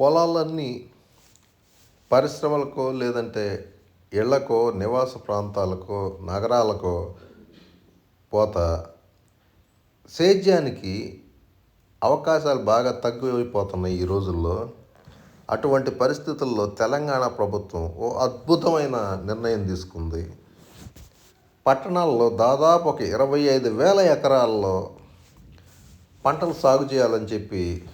పొలాలన్నీ పరిశ్రమలకో లేదంటే ఇళ్ళకో నివాస ప్రాంతాలకో నగరాలకో పోత సేద్యానికి అవకాశాలు బాగా తగ్గిపోతున్నాయి ఈ రోజుల్లో. అటువంటి పరిస్థితుల్లో తెలంగాణ ప్రభుత్వం ఓ అద్భుతమైన నిర్ణయం తీసుకుంది. పట్టణాల్లో దాదాపు ఒక ఇరవై ఐదు వేల ఎకరాల్లో పంటలు సాగు చేయాలని చెప్పి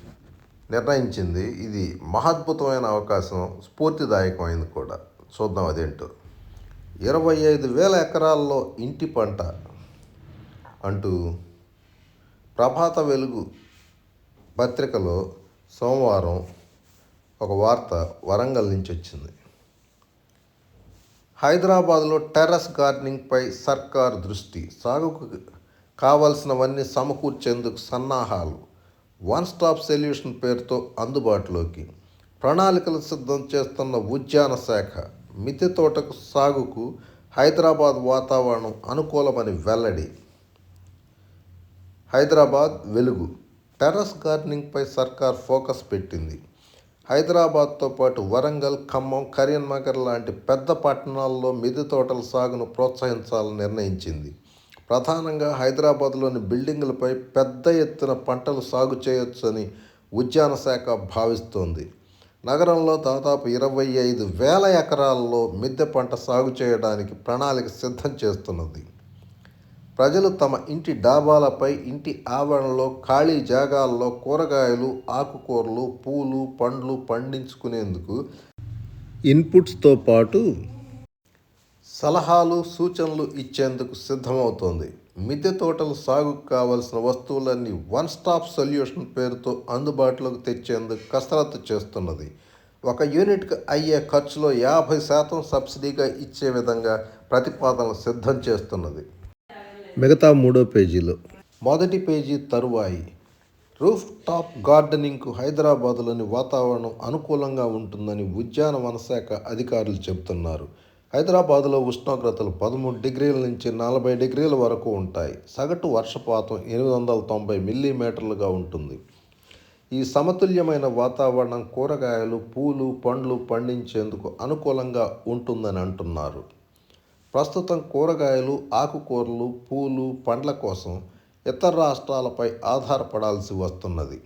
నిర్ణయించింది. ఇది మహద్భుతమైన అవకాశం స్ఫూర్తిదాయకమైంది కూడా. చూద్దాం అదేంటో. ఇరవై ఐదు వేల ఎకరాల్లో ఇంటి పంట అంటూ ప్రభాత వెలుగు పత్రికలో సోమవారం ఒక వార్త వరంగల్ నుంచి వచ్చింది. హైదరాబాద్లో టెర్రస్ గార్డెనింగ్పై సర్కార్ దృష్టి సాగుకు కావలసినవన్నీ సమకూర్చేందుకు సన్నాహాలు. వన్ స్టాప్ సొల్యూషన్ పేరుతో అందుబాటులోకి. ప్రణాళికలు సిద్ధం చేస్తున్న ఉద్యాన శాఖ మిద్దె తోటకు సాగుకు హైదరాబాద్ వాతావరణం అనుకూలమని వెల్లడి. హైదరాబాద్ వెలుగు టెర్రస్ గార్డెనింగ్పై సర్కార్ ఫోకస్ పెట్టింది. హైదరాబాద్తో పాటు వరంగల్ ఖమ్మం కరీంనగర్ లాంటి పెద్ద పట్టణాల్లో మిద్దె తోటల సాగును ప్రోత్సహించాలని నిర్ణయించింది. ప్రధానంగా హైదరాబాద్లోని బిల్డింగులపై పెద్ద ఎత్తున పంటలు సాగు చేయొచ్చని ఉద్యాన శాఖ భావిస్తోంది. నగరంలో దాదాపు ఇరవై ఐదు వేల ఎకరాల్లో మిద్దె పంట సాగు చేయడానికి ప్రణాళిక సిద్ధం చేస్తున్నది. ప్రజలు తమ ఇంటి డాబాలపై ఇంటి ఆవరణలో ఖాళీ జాగాల్లో కూరగాయలు ఆకుకూరలు పూలు పండ్లు పండించుకునేందుకు ఇన్పుట్స్తో పాటు సలహాలు సూచనలు ఇచ్చేందుకు సిద్ధమవుతోంది. మిద్దె తోటల సాగుకు కావలసిన వస్తువులన్నీ వన్ స్టాప్ సొల్యూషన్ పేరుతో అందుబాటులోకి తెచ్చేందుకు కసరత్తు చేస్తున్నది. ఒక యూనిట్కి అయ్యే ఖర్చులో యాభై శాతం సబ్సిడీగా ఇచ్చే విధంగా ప్రతిపాదనలు సిద్ధం చేస్తున్నది. మిగతా మూడో పేజీలో. మొదటి పేజీ తరువాయి. రూఫ్ టాప్ గార్డెనింగ్కు హైదరాబాద్లోని వాతావరణం అనుకూలంగా ఉంటుందని ఉద్యానవన శాఖ అధికారులు చెబుతున్నారు. హైదరాబాద్లో ఉష్ణోగ్రతలు పదమూడు డిగ్రీల నుంచి నలభై డిగ్రీల వరకు ఉంటాయి. సగటు వర్షపాతం ఎనిమిది వందల తొంభై మిల్లీమీటర్లుగా ఉంటుంది. ఈ సమతుల్యమైన వాతావరణం కూరగాయలు పూలు పండ్లు పండించేందుకు అనుకూలంగా ఉంటుందని అంటున్నారు. ప్రస్తుతం కూరగాయలు ఆకుకూరలు పూలు పండ్ల కోసం ఇతర రాష్ట్రాలపై ఆధారపడాల్సి వస్తున్నది.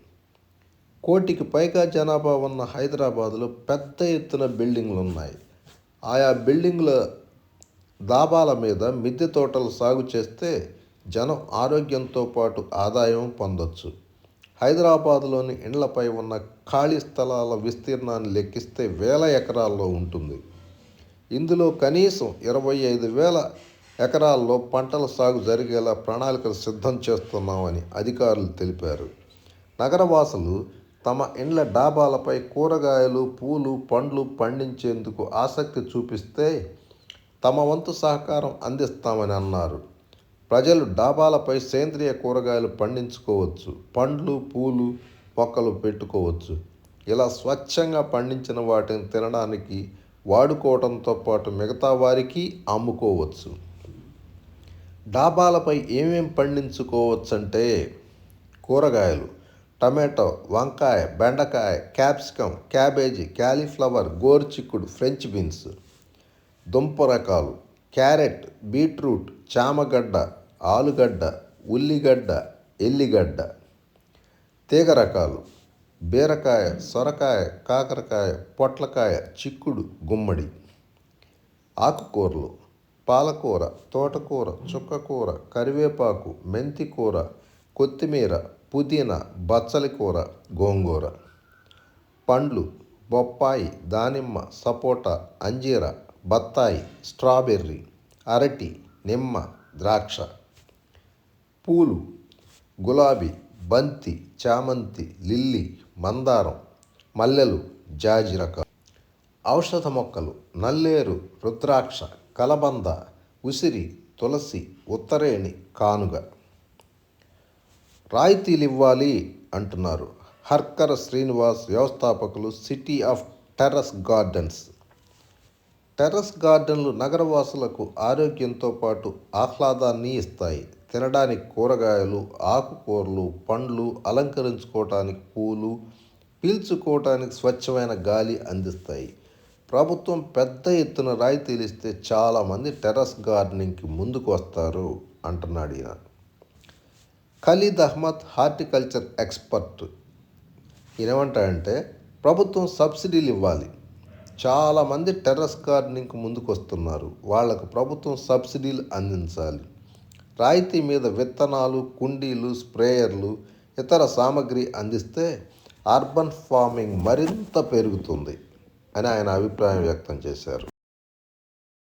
కోటికి పైగా జనాభా ఉన్న హైదరాబాదులో పెద్ద ఎత్తున బిల్డింగ్లు ఉన్నాయి ఆయా బిల్డింగ్ల దాబాల మీద మిద్దె తోటలు సాగు చేస్తే జనం ఆరోగ్యంతో పాటు ఆదాయం పొందొచ్చు. హైదరాబాదులోని ఇండ్లపై ఉన్న ఖాళీ స్థలాల విస్తీర్ణాన్ని లెక్కిస్తే వేల ఎకరాల్లో ఉంటుంది. ఇందులో కనీసం ఇరవై ఐదు వేల ఎకరాల్లో పంటల సాగు జరిగేలా ప్రణాళికలు సిద్ధం చేస్తున్నామని అధికారులు తెలిపారు. నగరవాసులు తమ ఇండ్ల డాబాలపై కూరగాయలు పూలు పండ్లు పండించేందుకు ఆసక్తి చూపిస్తే తమ వంతు సహకారం అందిస్తామని అన్నారు. ప్రజలు డాబాలపై సేంద్రియ కూరగాయలు పండించుకోవచ్చు పండ్లు పూలు మొక్కలు పెట్టుకోవచ్చు. ఇలా స్వచ్ఛంగా పండించిన వాటిని తినడానికి వాడుకోవడంతో పాటు మిగతా వారికి అమ్ముకోవచ్చు. డాబాలపై ఏమేం పండించుకోవచ్చు అంటే కూరగాయలు. టమాటో వంకాయ బెండకాయ క్యాప్సికం క్యాబేజీ క్యాలీఫ్లవర్ గోరుచిక్కుడు ఫ్రెంచ్ బీన్స్. దుంప రకాలు. క్యారెట్ బీట్రూట్ చామగడ్డ ఆలుగడ్డ ఉల్లిగడ్డ ఎల్లిగడ్డ. తీగ రకాలు. బీరకాయ సొరకాయ కాకరకాయ పొట్లకాయ చిక్కుడు గుమ్మడి. ఆకుకూరలు. పాలకూర తోటకూర చుక్కకూర కరివేపాకు మెంతికూర కొత్తిమీర పుదీనా బచ్చలి కూర గోంగూర. పండ్లు బొప్పాయి దానిమ్మ సపోటా అంజీర బత్తాయి స్ట్రాబెర్రీ అరటి నిమ్మ ద్రాక్ష. పూలు గులాబీ బంతి చామంతి లిల్లీ మందారం మల్లెలు జాజిరక. ఔషధ మొక్కలు నల్లేరు రుద్రాక్ష కలబంద ఉసిరి తులసి ఉత్తరేణి కానుగ. రాయితీలు ఇవ్వాలి అంటున్నారు. హర్కర శ్రీనివాస్ వ్యవస్థాపకులు city of terrace gardens. Terrace గార్డెన్లు నగరవాసులకు ఆరోగ్యంతో పాటు ఆహ్లాదాన్ని ఇస్తాయి. తినడానికి కూరగాయలు ఆకుకూరలు పండ్లు అలంకరించుకోవటానికి పూలు పీల్చుకోవటానికి స్వచ్ఛమైన గాలి అందిస్తాయి. ప్రభుత్వం పెద్ద ఎత్తున రాయితీలు ఇస్తే చాలామంది టెర్రస్ గార్డెనింగ్కి ముందుకు వస్తారు అంటున్నాడు ఈయన. ఖలీద్ అహ్మద్ హార్టికల్చర్ ఎక్స్పర్ట్ ఏమంటాడంటే ప్రభుత్వం సబ్సిడీలు ఇవ్వాలి. చాలామంది టెర్రస్ గార్డెనింగ్కి ముందుకు వస్తున్నారు వాళ్ళకు ప్రభుత్వం సబ్సిడీలు అందించాలి. రాయితీ మీద విత్తనాలు కుండీలు స్ప్రేయర్లు ఇతర సామాగ్రి అందిస్తే అర్బన్ ఫార్మింగ్ మరింత పెరుగుతుంది అని ఆయన అభిప్రాయం వ్యక్తం చేశారు.